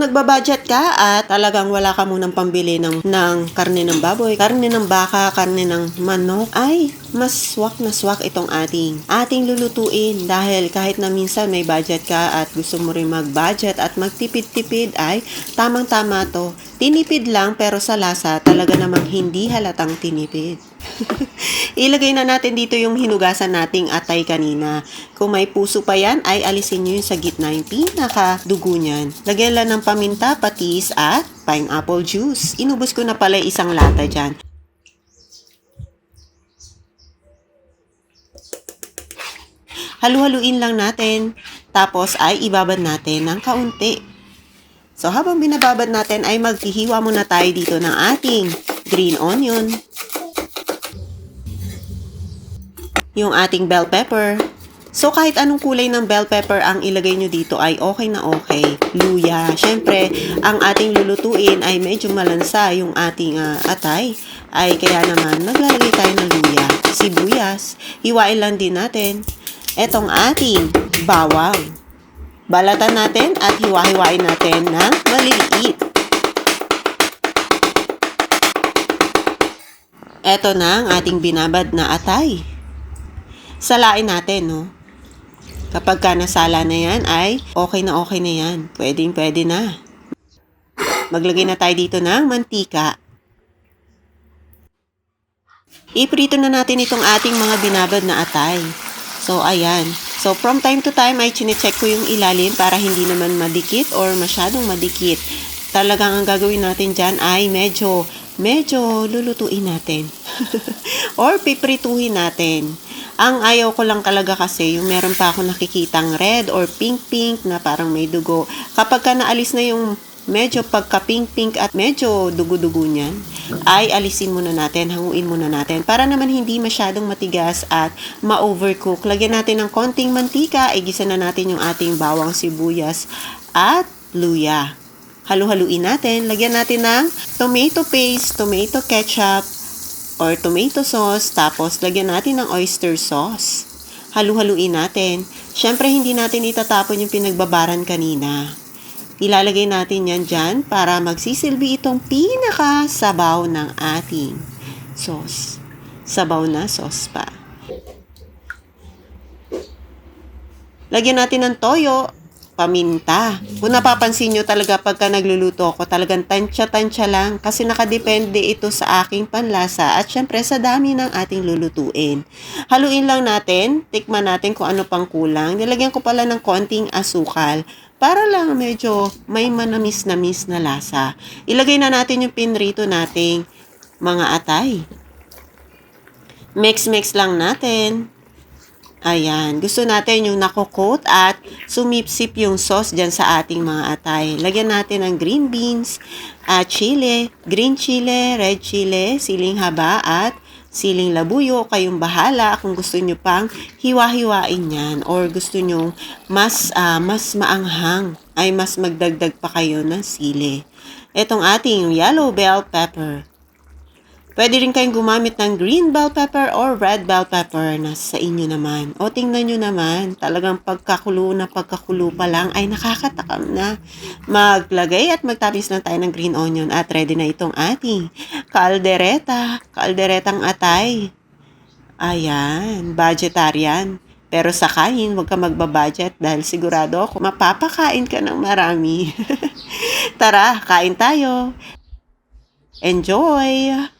kung nagbabudget ka at talagang wala ka munang pambili ng, ng karne ng baboy, karne ng baka, karne ng manok, ay mas swak na swak itong ating ating lulutuin dahil kahit na minsan may budget ka at gusto mo rin mag-budget at magtipid-tipid ay tamang-tama to. Tinipid lang pero sa lasa talaga namang hindi halatang tinipid. Ilagay na natin dito yung hinugasan nating atay kanina. Kung may puso pa yan, ay alisin nyo yung sa gitna yung pinaka-dugo niyan. Lagyan lang ng paminta, patis at pineapple juice. Inubos ko na pala isang lata dyan. Halu-haluin lang natin. Tapos ay ibabad natin ng kaunti. So habang binababad natin ay maghihiwa muna tayo dito ng ating green onion. Yung ating bell pepper. So kahit anong kulay ng bell pepper ang ilagay nyo dito ay okay na okay. Luya. Siyempre, ang ating lulutuin ay medyo malansa yung ating ah, atay. Ay kaya naman maglalagay tayo ng luya. Sibuyas. Hiwain lang din natin. Etong ating bawang. Balatan natin at hiwa-hiwain natin ng maliliit. Eto na ang ating binabad na atay. Salain natin, no? Kapag ka nasala na yan, ay okay na okay na yan. Pwedeng pwede na. Maglagay na tayo dito ng mantika. Iprito na natin itong ating mga binabad na atay. So, ayan. So, from time to time ay chinecheck ko yung ilalim para hindi naman madikit or masyadong madikit. Talagang ang gagawin natin dyan ay medyo, medyo lulutuin natin. or piprituhin natin. Ang ayaw ko lang talaga kasi yung meron pa ako nakikitang red or pink-pink na parang may dugo. Kapag ka naalis na yung medyo pagka-pink-pink at medyo dugo-dugo niyan, ay alisin muna natin, hanguin muna natin para naman hindi masyadong matigas at ma-overcook. Lagyan natin ng konting mantika, igisa na natin yung ating bawang sibuyas at luya. Halu-haluin natin. Lagyan natin ng tomato paste, tomato ketchup, or tomato sauce, tapos lagyan natin ng oyster sauce. Halu-haluin natin. Siyempre, hindi natin itatapon yung pinagbabaran kanina. Ilalagay natin yan dyan para magsisilbi itong pinaka sabaw ng ating sauce. Sabaw na sauce pa. Lagyan natin ng toyo, paminta. Kung napapansin nyo talaga pagka nagluluto ako, talagang tansya-tansya lang kasi nakadepende ito sa aking panlasa at syempre sa dami ng ating lulutuin. Haluin lang natin, tikman natin kung ano pang kulang. Nilagyan ko pala ng konting asukal para lang medyo may manamis-namis na lasa. Ilagay na natin yung pinrito nating mga atay. Mix-mix lang natin. Ayan. Gusto natin yung nako-coat at sumipsip yung sauce dyan sa ating mga atay. Lagyan natin ng green beans, at chile, green chile, red chile, siling haba at siling labuyo. Kayong bahala kung gusto nyo pang hiwa-hiwain yan or gusto nyo mas, ah, mas maanghang ay mas magdagdag pa kayo ng sili. Itong ating yellow bell pepper. Pwede rin kayong gumamit ng green bell pepper or red bell pepper na sa inyo naman. O tingnan nyo naman, talagang pagkakulo na pagkakulo pa lang ay nakakatakam na. Maglagay at magtapis lang tayo ng green onion at ready na itong ating kaldereta. Kalderetang atay. Ayan, vegetarian. Pero sa kain, huwag ka magbabudget dahil sigurado ako mapapakain ka ng marami. Tara, kain tayo. Enjoy!